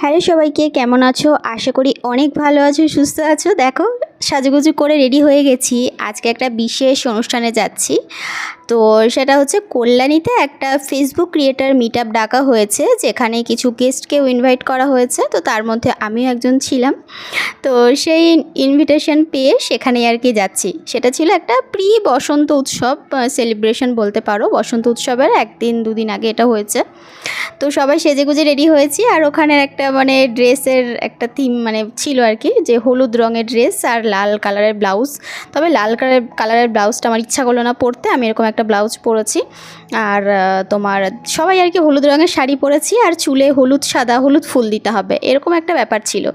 Hello সবাইকে, কেমন আছো? আশা করি অনেক ভালো আছো, সুস্থ আছো। দেখো, সাজুগুজু করে রেডি হয়ে গেছি। আজকে একটা বিশেষ অনুষ্ঠানে যাচ্ছি। তো সেটা হচ্ছে কল্যাণীতে একটা ফেসবুক ক্রিয়েটার মিট ডাকা হয়েছে, যেখানে কিছু গেস্টকেও ইনভাইট করা হয়েছে, তো তার মধ্যে আমিও একজন ছিলাম। তো সেই ইনভিটেশন পেয়ে সেখানে আর কি যাচ্ছি। সেটা ছিল একটা প্রি বসন্ত উৎসব সেলিব্রেশন বলতে পারো। বসন্ত উৎসবের একদিন, দুদিন আগে এটা হয়েছে। তো সবাই সেজেগুজে রেডি হয়েছি, আর ওখানের একটা মানে ড্রেসের একটা থিম মানে ছিল আর কি, যে হলুদ রঙের ড্রেস আর লাল কালারের ব্লাউজ তবে লাল কালারের কালারের ব্লাউজটা আমার ইচ্ছা করল না পরতে, আমি এরকম একটা ব্লাউজ পরেছি। আর তোমার সবাই আর কি হলুদ রঙের শাড়ি পরেছি আর চুলে হলুদ, সাদা হলুদ ফুল দিতে হবে। এরকম একটা ব্যাপার ছিল।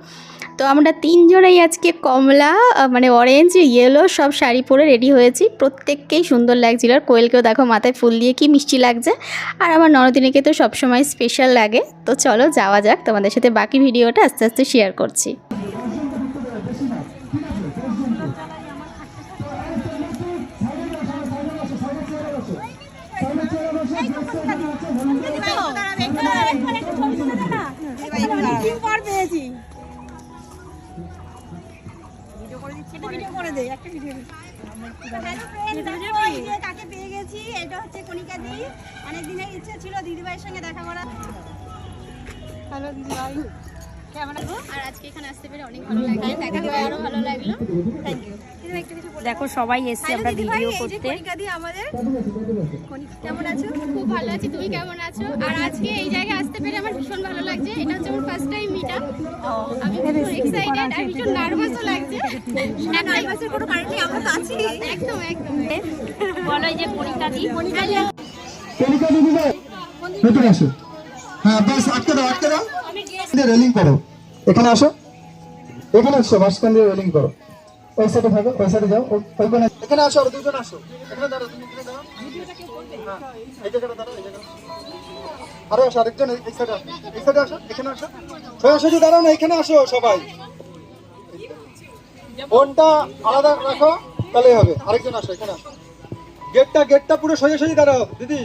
তো আমরা তিনজনেই আজকে কমলা মানে অরেঞ্জ ইয়েলো সব শাড়ি পরে রেডি হয়েছি। প্রত্যেককেই সুন্দর লাগছিল। আর কোয়েলকেও দেখো মাথায় ফুল দিয়ে কি মিষ্টি লাগছে। আর আমার ননদিনীকে তো সবসময় স্পেশাল লাগে। তো চলো যাওয়া যাক। তোমাদের সাথে বাকি ভিডিওটা আস্তে আস্তে শেয়ার করছি অনেকদিন পর পেয়েছি ভিডিও করে দে একটা ভিডিও কাকে পেয়ে গেছি এটা হচ্ছে কণিকা দি। অনেক দিনের ইচ্ছে ছিল দিদিভাইয়ের সঙ্গে দেখা করা। হ্যালো দিদিভাই। কেমন আছো? আর আজকে এখানে আসতে পেরে অনেক ভালো লাগল। দেখা হয়ে আরও ভালো লাগল। থ্যাংক ইউ দেখো সবাই এসছে আমরা ভিডিও করতে। আমাদের। কেমন আছো খুব ভালো আছি তুমি কেমন আছো? আর আজকে এই জায়গায় আসতে পেরে আমার ভীষণ ভালো লাগছে। এটা হচ্ছে আমার ফার্স্ট টাইম মিট আপ আমি ভীষণ এক্সাইটেড আর ভীষণ নার্ভাসও লাগছে। না নার্ভাসের কোনো কারণ নেই আমরা তো আছি। একদম একদম। বলো এই যে কণিকা দি। কলিকা দিদি ভাই ভেতরে আসো। হ্যাঁ বাস আটকে দাও আটকে দাও। রেলিং করো। এখানে আসো। এখানে আসো মাঝখান দিয়ে রেলিং করো। ওই সাইডে থাকো ওই সাইডে যাও এখানে আসো আর দুজন আসো। এখানে দাঁড়াও তুমি এখানে দাঁড়াও। হ্যাঁ, এই জায়গাটা এই জায়গাটা। আসো আরেকজন এই আসো। এখানে আসো। সোজাসুজি না এখানে আসো সবাই। আলাদা রাখো তাহলেই হবে। আরেকজন আসো এখানে আসো। গেটটা গেটটা পুরো সোজাসুজি দাঁড়াও দিদি।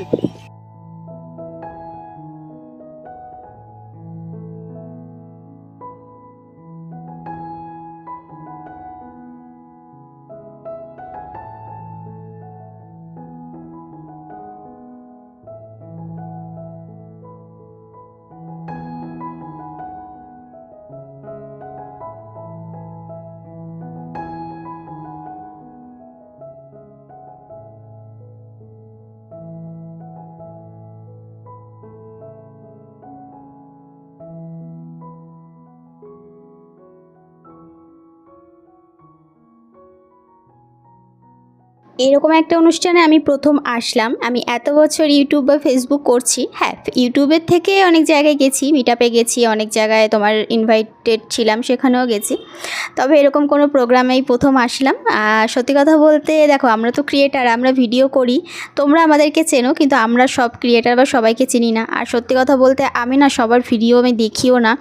এরকম একটা অনুষ্ঠানে আমি প্রথম আসলাম। আমি এত বছর ইউটিউব বা ফেসবুক করছি। হ্যাঁ ইউটিউবের থেকে অনেক জায়গায় গেছি মিট আপে গেছি, অনেক জায়গায় তোমার ইনভাইটেড ছিলাম, সেখানেও গেছি। তবে এরকম কোনো প্রোগ্রামেই প্রথম আসলাম। সত্যি কথা বলতে দেখো, আমরা তো ক্রিয়েটার আমরা ভিডিও করি। তোমরা আমাদেরকে চেনো, কিন্তু আমরা সব ক্রিয়েটার বা সবাইকে চিনি না। আর সত্যি কথা বলতে, আমি না সবার ভিডিও আমি দেখিও না।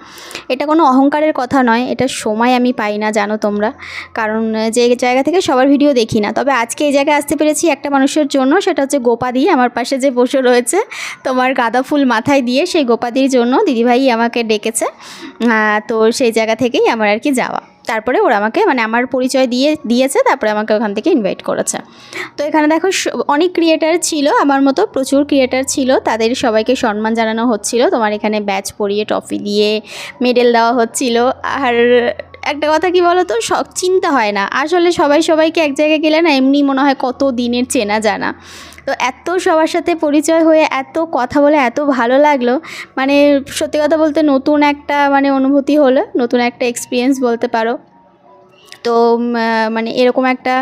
এটা কোনো অহংকারের কথা নয়, এটা সময় আমি পাই না, জানো তোমরা। কারণ যে জায়গা থেকে সবার ভিডিও দেখি না। তবে আজকে এই জায়গায় আসতে পেরেছি একটা মানুষের জন্য, সেটা হচ্ছে গোপাদি। আমার পাশে যে বসে রয়েছে, তোমার গাঁদা ফুল মাথায় দিয়ে সেই গোপাদির জন্য দিদিভাই আমাকে ডেকেছে। তো সেই জায়গা থেকেই আমার আর কি যাওয়া। তারপরে ওরা আমাকে মানে আমার পরিচয় দিয়ে, দিয়েছে, তারপরে আমাকে ওখান থেকে ইনভাইট করেছে। তো এখানে দেখো অনেক ক্রিয়েটার ছিল, আমার মতো প্রচুর ক্রিয়েটার ছিল, তাদের সবাইকে সম্মান জানানো হচ্ছিল। তোমার এখানে ব্যাচ পরিয়ে ট্রফি দিয়ে মেডেল দেওয়া হচ্ছিল। আর একটা কথা কি বলো তো সব চিন্তা হয় না। আসলে সবাই সবাইকে এক জায়গায় গেলে না এমনি মনে হয় কত দিনের চেনা জানা। তো এত সবার সাথে পরিচয় হয়ে, এত কথা বলে, এত ভালো লাগল। মানে সত্যি কথা বলতে নতুন একটা মানে অনুভূতি হলো, নতুন একটা এক্সপিরিয়েন্স বলতে পারো। তো মানে এরকম একটা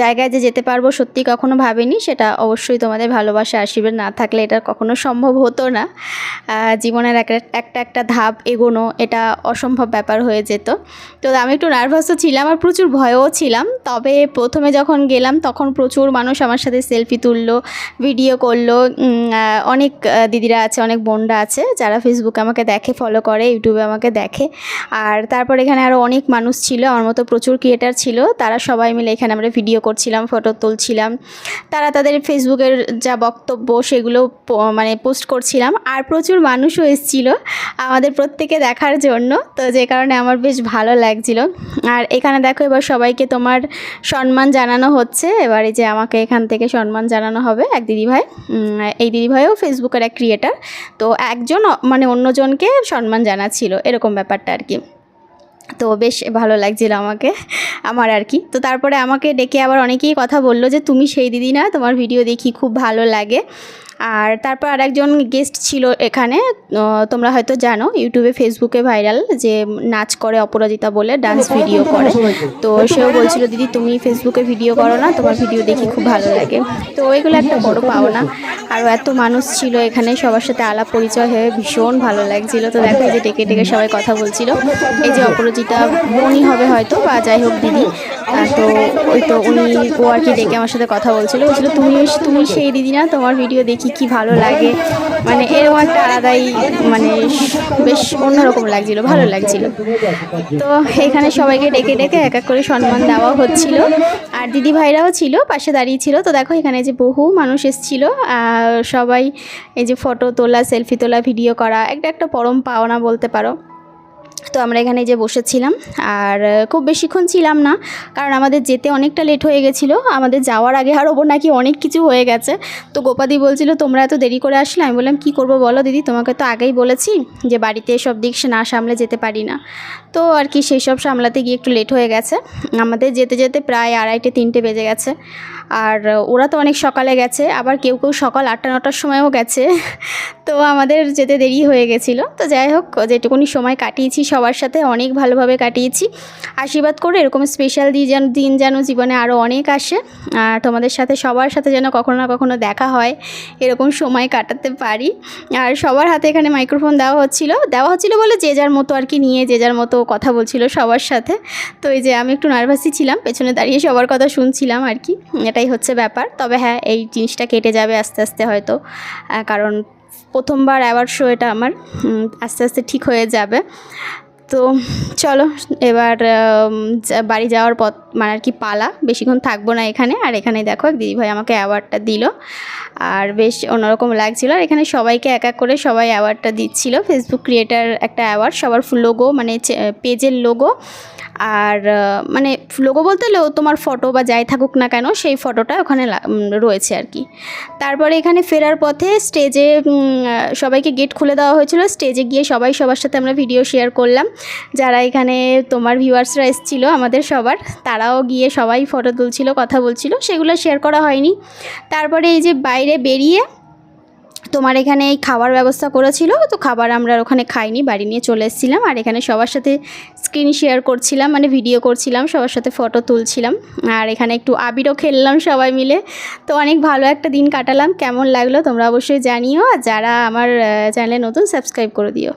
জায়গায় যে যেতে পারব সত্যি কখনো ভাবিনি, সেটা অবশ্যই তোমাদের ভালোবাসা, আশীর্বাদ না থাকলে এটা কখনো সম্ভব হতো না। জীবনের একটা একটা ধাপ এগোনো, এটা অসম্ভব ব্যাপার হয়ে যেত। তো আমি একটু নার্ভাসও ছিলাম আর প্রচুর ভয়ও ছিলাম। তবে প্রথমে যখন গেলাম, তখন প্রচুর মানুষ আমার সাথে সেলফি তুললো, ভিডিও করল। অনেক দিদিরা আছে, অনেক বোনরা আছে, যারা ফেসবুকে আমাকে দেখে ফলো করে ইউটিউবে আমাকে দেখে। আর তারপর এখানে আরও অনেক মানুষ ছিল, আমার মতো প্রচুর ক্রিয়েটার ছিল, তারা সবাই মিলে এখানে আমরা ভিডিও করছিলাম ফটো তুলছিলাম। তারা তাদের ফেসবুকের যা বক্তব্য সেগুলো মানে পোস্ট করছিলাম। আর প্রচুর মানুষও এসেছিল আমাদের প্রত্যেকে দেখার জন্য। তো যে কারণে আমার বেশ ভালো লাগছিল। আর এখানে দেখো এবার সবাইকে তোমার সম্মান জানানো হচ্ছে। এবার যে আমাকে এখান থেকে সম্মান জানানো হবে এক দিদিভাই। এই দিদিভাইও ফেসবুকের এক ক্রিয়েটার তো একজন মানে অন্যজনকে সম্মান জানাচ্ছিল, এরকম ব্যাপারটা আর কি। তো বেশ ভালো লাগছিল আমাকে, আমার আর কি। তো তারপরে আমাকে ডেকে আবার অনেকেই কথা বলল যে, তুমি সেই দিদি না, তোমার ভিডিও দেখি খুব ভালো লাগে। আর তারপর আরেকজন গেস্ট ছিল এখানে তোমরা হয়তো জানো ইউটিউবে ফেসবুকে ভাইরাল যে নাচ করে অপরাজিতা বলে ডান্স ভিডিও করে। তো সেও বলছিল দিদি তুমি ফেসবুকে ভিডিও করো না তোমার ভিডিও দেখি খুব ভালো লাগে। তো এগুলো একটা বড় পাওনা। আরও এত মানুষ ছিল এখানে সবার সাথে আলাপ পরিচয় হয়ে ভীষণ ভালো লাগছিল। তো দেখো যে ডেকে ডেকে সবাই কথা বলছিল। এই যে অপরাজিতা বোনই হবে হয়তো বা যাই হোক দিদি। তো ওই তো উনি ও আর কি ডেকে আমার সাথে কথা বলছিল। বলছিল তুমি তুমি সেই দিদি না তোমার ভিডিও দেখি কি ভালো লাগে? মানে এরকম একটা আলাদাই মানে বেশ অন্যরকম লাগছিল, ভালো লাগছিল। তো এখানে সবাইকে ডেকে ডেকে এক এক করে সম্মান দেওয়া হচ্ছিল। আর দিদি ভাইরাও ছিল, পাশে দাঁড়িয়ে ছিল। তো দেখো, এখানে যে বহু মানুষ এসেছিল সবাই এই যে ফটো তোলা, সেলফি তোলা, ভিডিও করা, একটা একটা পরম পাওনা বলতে পারো। তো আমরা এখানে যে বসেছিলাম, আর খুব বেশিক্ষণ ছিলাম না, কারণ আমাদের যেতে অনেকটা লেট হয়ে গেছিল, আমাদের যাওয়ার আগে আরও নাকি অনেক কিছু হয়ে গেছে। তো গোপাদি বলছিল, তোমরা এত দেরি করে আসলে? আমি বললাম, কি করব বলো দিদি, তোমাকে তো আগেই বলেছি যে বাড়িতে সব দিক না সামলে যেতে পারি না। তো আর কি, সেই সব সামলাতে গিয়ে একটু লেট হয়ে গেছে। আমাদের যেতে যেতে প্রায় আড়াইটে, তিনটে বেজে গেছে। আর ওরা তো অনেক সকালে গেছে, আবার কেউ কেউ সকাল আটটা নটার সময়ও গেছে। তো আমাদের যেতে দেরি হয়ে গেছিল। তো যাই হোক, যেটুকুনি সময় কাটিয়েছি সবার সাথে, অনেক ভালোভাবে কাটিয়েছি। আশীর্বাদ করে, এরকম স্পেশাল দিন যেন দিন যেন জীবনে আরও অনেক আসে। আর তোমাদের সাথে, সবার সাথে যেন কখনো না কখনো দেখা হয়, এরকম সময় কাটাতে পারি। আর সবার হাতে এখানে মাইক্রোফোন দেওয়া হচ্ছিল। দেওয়া হচ্ছিল বলে যে যার মতো আর কি নিয়ে, যে যার মতো কথা বলছিল সবার সাথে। তো এই যে আমি একটু নার্ভাসই ছিলাম, পেছনে দাঁড়িয়ে সবার কথা শুনছিলাম আর কি। এটাই হচ্ছে ব্যাপার। তবে হ্যাঁ এই জিনিসটা কেটে যাবে আস্তে আস্তে হয়তো। কারণ প্রথমবার অ্যাওয়ার্ড শো এটা আমার আস্তে আস্তে ঠিক হয়ে যাবে। তো চলো, এবার বাড়ি যাওয়ার পথ মানে আর কি পালা। বেশিক্ষণ থাকব না এখানে। আর এখানে দেখো, এক দিদিভাই আমাকে অ্যাওয়ার্ডটা দিল। আর বেশ অন্যরকম লাগছিল। আর এখানে সবাইকে এক এক করে সবাই অ্যাওয়ার্ডটা দিচ্ছিল। ফেসবুক ক্রিয়েটার একটা অ্যাওয়ার্ড, সবার লোগো মানে পেজের লোগো আর মানে লোগো বলতে লো- তোমার ফটো বা যাই থাকুক না কেন, সেই ফটোটা ওখানে রয়েছে আর কি। তারপরে এখানে ফেরার পথে স্টেজে সবাইকে গেট খুলে দেওয়া হয়েছিল। স্টেজে গিয়ে সবাই সবার সাথে আমরা ভিডিও শেয়ার করলাম। যারা এখানে তোমার ভিউয়ার্সরা এসেছিল, আমাদের সবার, তারাও গিয়ে সবাই ফটো তুলছিল, কথা বলছিল। সেগুলো শেয়ার করা হয়নি। তারপরে এই যে বাইরে বেরিয়ে তোমার এখানে এই খাবার ব্যবস্থা করেছিল, তো খাবার আমরা ওখানে খাইনি, বাড়ি নিয়ে চলে এসেছিলাম। আর এখানে সবার সাথে স্ক্রিন শেয়ার করছিলাম মানে ভিডিও করছিলাম, সবার সাথে ফটো তুলছিলাম। আর এখানে একটু আবিরও খেললাম সবাই মিলে। তো অনেক ভালো একটা দিন কাটালাম, কেমন লাগল তোমরা অবশ্যই জানিও। আর যারা আমার চ্যানেলে নতুন সাবস্ক্রাইব করে দিও।